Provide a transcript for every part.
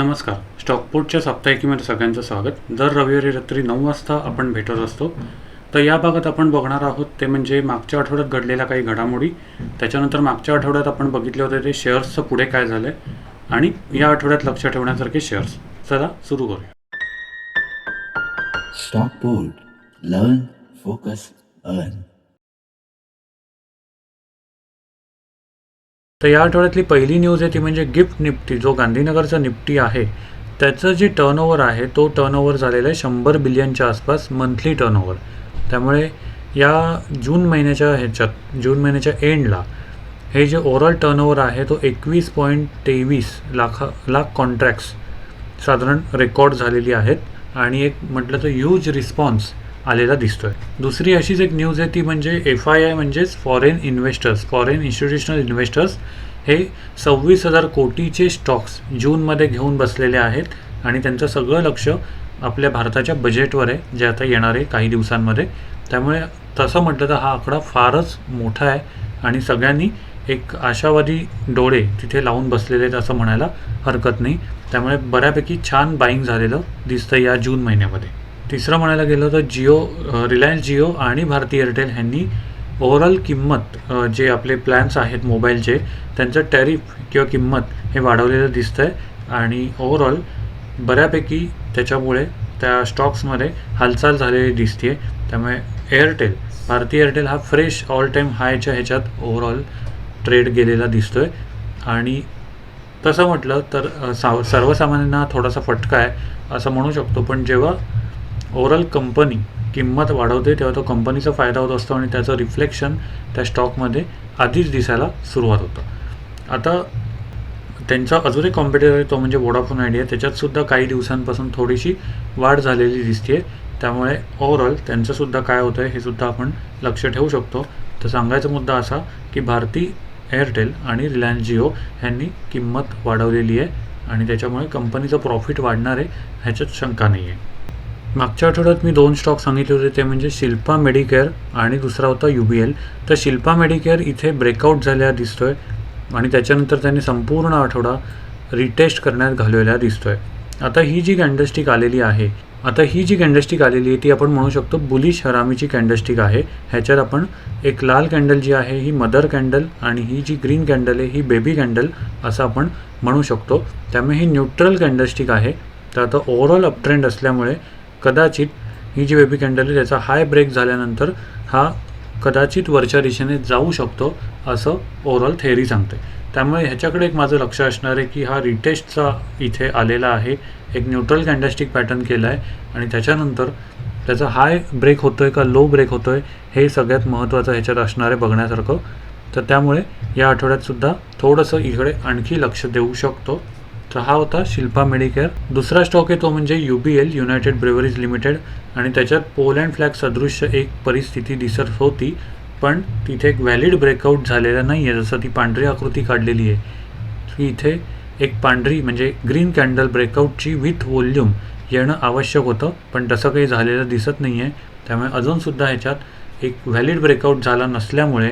नमस्कार. स्टॉकपोर्टच्या साप्ताहिकीमध्ये सगळ्यांचं स्वागत. दर रविवारी रात्री नऊ वाजता आपण भेटत असतो. तर या भागात आपण बघणार आहोत ते म्हणजे मागच्या आठवड्यात घडलेल्या काही घडामोडी. त्याच्यानंतर मागच्या आठवड्यात आपण बघितले होते ते शेअर्सचं पुढे काय झालं आहे आणि या आठवड्यात लक्ष ठेवण्यासारखे शेअर्स चला सुरू करूया. स्टॉकपोर्ट. Learn focus earn. तर या आठवड्यातली पहिली न्यूज आहे ती म्हणजे गिफ्ट निफ्टी जो गांधीनगरचा निफ्टी आहे त्याचं जे टर्नओव्हर आहे तो टर्नओव्हर झालेला आहे शंभर बिलियनच्या आसपास मंथली टर्नओव्हर त्यामुळे या जून महिन्याच्या ह्याच्यात जून महिन्याच्या एंडला हे जे ओव्हरऑल टर्नओव्हर आहे तो एकवीस पॉईंट तेवीस लाखा लाख कॉन्ट्रॅक्ट्स साधारण रेकॉर्ड झालेली आहेत. आणि एक म्हटलं तर ह्यूज रिस्पॉन्स आलेला दिसतोय. दुसरी अशीच एक न्यूज आहे ती म्हणजे एफ आय आय म्हणजेच foreign investors foreign institutional investors हे सव्वीस हजार कोटीचे स्टॉक्स जूनमध्ये घेऊन बसलेले आहेत आणि त्यांचं सगळं लक्ष आपल्या भारताच्या बजेटवर आहे जे आता येणार आहे काही दिवसांमध्ये. त्यामुळे तसं म्हटलं तर हा आकडा फारच मोठा आहे आणि सगळ्यांनी एक आशावादी डोळे तिथे लावून बसलेले आहेत असं म्हणायला हरकत नाही. त्यामुळे बऱ्यापैकी छान बाईंग झालेलं दिसतं या जून महिन्यामध्ये. तिसरं म्हणायला गेलं तर जिओ रिलायन्स जिओ आणि भारती एअरटेल ह्यांनी ओव्हरऑल किंमत जे आपले प्लॅन्स आहेत मोबाईलचे त्यांचं टॅरिफ किंवा किंमत हे वाढवलेलं दिसतं आहे आणि ओव्हरऑल बऱ्यापैकी त्याच्यामुळे त्या स्टॉक्समध्ये हालचाल झालेली दिसते त्यामुळे एअरटेल भारती एअरटेल हा फ्रेश ऑल टाईम हायच्या ह्याच्यात ओव्हरऑल ट्रेड गेलेला दिसतो आहे आणि तसं म्हटलं तर साव सर्वसामान्यांना थोडासा फटका आहे असं म्हणू शकतो. पण जेव्हा ओव्हरऑल कंपनी किंमत वाढवते तेव्हा तो कंपनीचा फायदा होत असतो आणि त्याचं रिफ्लेक्शन त्या स्टॉकमध्ये आधीच दिसायला सुरुवात होतं. आता त्यांचा अजून एक कॉम्पिटिटर आहे तो म्हणजे वोडाफोन आयडिया त्याच्यातसुद्धा काही दिवसांपासून थोडीशी वाढ झालेली दिसते त्यामुळे ओव्हरऑल त्यांचंसुद्धा काय होतं आहे हे सुद्धा आपण लक्ष ठेवू शकतो. तर सांगायचा मुद्दा असा की भारती एअरटेल आणि रिलायन्स जिओ ह्यांनी किंमत वाढवलेली आहे आणि त्याच्यामुळे कंपनीचं प्रॉफिट वाढणार आहे ह्याच्यात शंका नाही आहे मागच्या आठवड्यात मी दोन स्टॉक सांगितले होते ते म्हणजे शिल्पा मेडिकेअर आणि दुसरा होता यू बी एल. तर शिल्पा मेडिकेअर इथे ब्रेकआउट झालेला दिसतोय आणि त्याच्यानंतर त्यांनी संपूर्ण आठवडा रिटेस्ट करण्यात घालवलेला दिसतोय. आता ही जी कॅन्डलस्टिक आलेली आहे आता ही जी कॅन्डलस्टिक आलेली आहे ती आपण म्हणू शकतो बुलिश हरामीची कॅन्डलस्टिक आहे. ह्याच्यात आपण एक लाल कॅन्डल जी आहे ही मदर कॅन्डल आणि ही जी ग्रीन कॅन्डल आहे ही बेबी कॅन्डल असं आपण म्हणू शकतो. त्यामुळे ही न्यूट्रल कॅन्डलस्टिक आहे. तर आता ओव्हरऑल अपट्रेंड असल्यामुळे कदाचित ही जी बेबी कॅन्डल आहे त्याचा हाय ब्रेक झाल्यानंतर हा कदाचित वरच्या दिशेने जाऊ शकतो असं ओव्हरऑल थेअरी सांगते. त्यामुळे ह्याच्याकडे एक माझं लक्ष असणार आहे की हा रिटेस्टचा इथे आलेला आहे एक न्यूट्रल कॅन्डॅस्टिक पॅटर्न केला आहे आणि त्याच्यानंतर त्याचा हाय ब्रेक होतो आहे का लो ब्रेक होतो आहे हे सगळ्यात महत्त्वाचं ह्याच्यात असणार आहे बघण्यासारखं. तर त्यामुळे या आठवड्यातसुद्धा थोडंसं इकडे आणखी लक्ष देऊ शकतो. तर हा होता शिल्पा मेडिकेअर. दुसरा स्टॉक आहे तो म्हणजे U B L United Breweries Limited. आणि त्याच्यात पोलँड फ्लॅग सदृश्य एक परिस्थिती दिसत होती पण तिथे एक व्हॅलिड ब्रेकआउट झालेला नाही आहे जसं ती पांढरी आकृती काढलेली आहे. की इथे एक पांढरी म्हणजे ग्रीन कॅन्डल ब्रेकआउटची विथ व्हॉल्यूम येणं आवश्यक होतं पण तसं काही झालेलं दिसत नाही आहे त्यामुळे अजूनसुद्धा ह्याच्यात एक व्हॅलिड ब्रेकआउट झाला नसल्यामुळे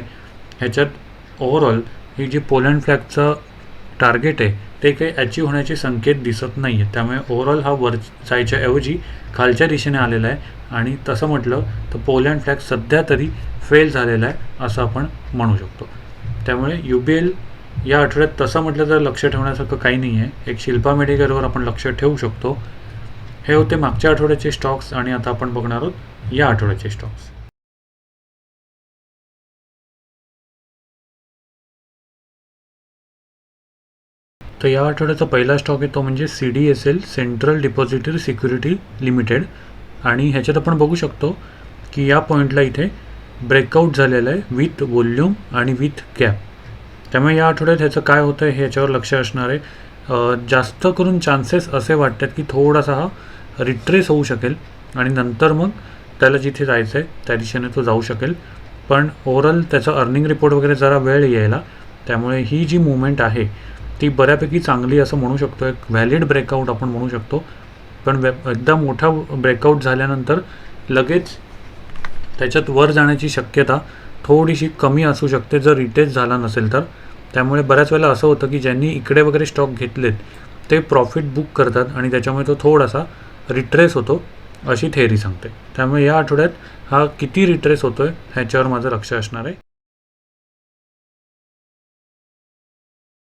ह्याच्यात ओव्हरऑल ही जी पोलँड फ्लॅगचं टार्गेट आहे ते काही अचीव होण्याचे संकेत दिसत नाही आहेत त्यामुळे ओव्हरऑल हा वर जायच्या ऐवजी खालच्या दिशेने आलेला आहे. आणि तसं म्हटलं तर पोलँड फ्लॅग सध्या तरी फेल झालेला आहे असं आपण म्हणू शकतो. त्यामुळे यू बी एल या आठवड्यात तसं म्हटलं तर लक्ष ठेवण्यासारखं काही नाही आहे एक शिल्पा मेडिकलवर आपण लक्ष ठेवू शकतो. हे होते मागच्या आठवड्याचे स्टॉक्स आणि आता आपण बघणार आहोत या आठवड्याचे स्टॉक्स तर या आठवड्याचा पहिला स्टॉक आहे तो म्हणजे C D S L central depository security limited आणि ह्याच्यात आपण बघू शकतो की या पॉईंटला इथे ब्रेकआउट झालेलं आहे विथ वॉल्यूम आणि विथ कॅप त्यामुळे या आठवड्यात ह्याचं काय होतं आहे ह्याच्यावर लक्ष असणार आहे. जास्त करून चान्सेस असे वाटतात की थोडासा हा रिट्रेस होऊ शकेल आणि नंतर मग त्याला जिथे जायचं आहे त्या दिशेने तो जाऊ शकेल. पण ओव्हरऑल त्याचा अर्निंग रिपोर्ट वगैरे जरा वेळ यायला त्यामुळे ही जी मुवमेंट आहे ती बऱ्यापैकी चांगली असं म्हणू शकतो. एक व्हॅलिड ब्रेकआउट आपण म्हणू शकतो. पण वे एकदा मोठा ब्रेकआउट झाल्यानंतर लगेच त्याच्यात वर जाण्याची शक्यता थोडीशी कमी असू शकते जर रिटेस्ट झाला नसेल तर. त्यामुळे बऱ्याच वेळेला असं होतं की ज्यांनी इकडे वगैरे स्टॉक घेतलेत ते प्रॉफिट बुक करतात आणि त्याच्यामुळे तो थोडासा रिट्रेस होतो अशी थेअरी सांगते. त्यामुळे या आठवड्यात हा किती रिट्रेस होतो आहे ह्याच्यावर माझं लक्ष असणार आहे.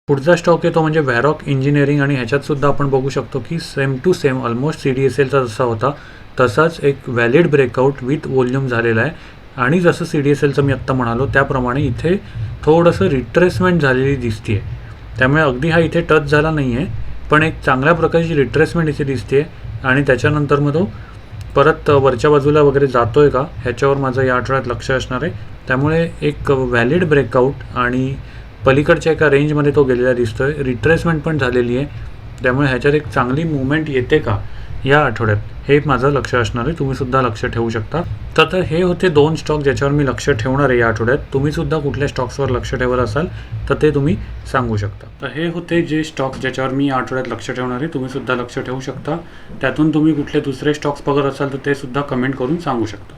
पुढचा स्टॉक येतो म्हणजे व्हॅरॉक इंजिनिअरिंग आणि ह्याच्यात सुद्धा आपण बघू शकतो की same to same almost C D S एलचा जसा होता तसाच एक व्हॅलिड ब्रेकआउट विथ वॉल्यूम झालेला आहे. आणि जसं सी डी एस एलचं मी आत्ता म्हणालो त्याप्रमाणे इथे थोडंसं रिट्रेसमेंट झालेली दिसते आहे त्यामुळे अगदी हा इथे टच झाला नाही आहे पण एक चांगल्या प्रकारची रिट्रेसमेंट इथे दिसते आणि त्याच्यानंतर मग तो परत वरच्या बाजूला वगैरे जातो आहे का ह्याच्यावर माझं या आठवड्यात लक्ष असणार आहे. त्यामुळे एक व्हॅलिड ब्रेकआउट आणि पलीकडच्या एका रेंजमध्ये तो गेलेला दिसतो आहे रिट्रेसमेंट पण झालेली आहे. त्यामुळे ह्याच्यात एक चांगली मुवमेंट येते का या आठवड्यात? हे माझं लक्ष असणार आहे. तुम्ही सुद्धा लक्ष ठेवू शकता. तर हे होते दोन स्टॉक ज्याच्यावर मी लक्ष ठेवणार आहे या आठवड्यात. तुम्ही सुद्धा कुठल्या स्टॉक्सवर लक्ष ठेवत असाल तर ते तुम्ही सांगू शकता. तर हे होते जे स्टॉक्स ज्याच्यावर मी या आठवड्यात लक्ष ठेवणार आहे. तुम्ही सुद्धा लक्ष ठेवू शकता. त्यातून तुम्ही कुठले दुसरे स्टॉक्स बघत असाल तर ते सुद्धा कमेंट करून सांगू शकता.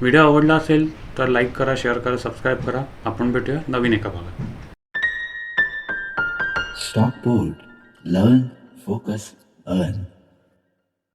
व्हिडिओ आवडला असेल तर लाईक करा शेअर करा सबस्क्राईब करा. आपण भेटूया नवीन एका भागात. Stock Board. Learn, focus, earn.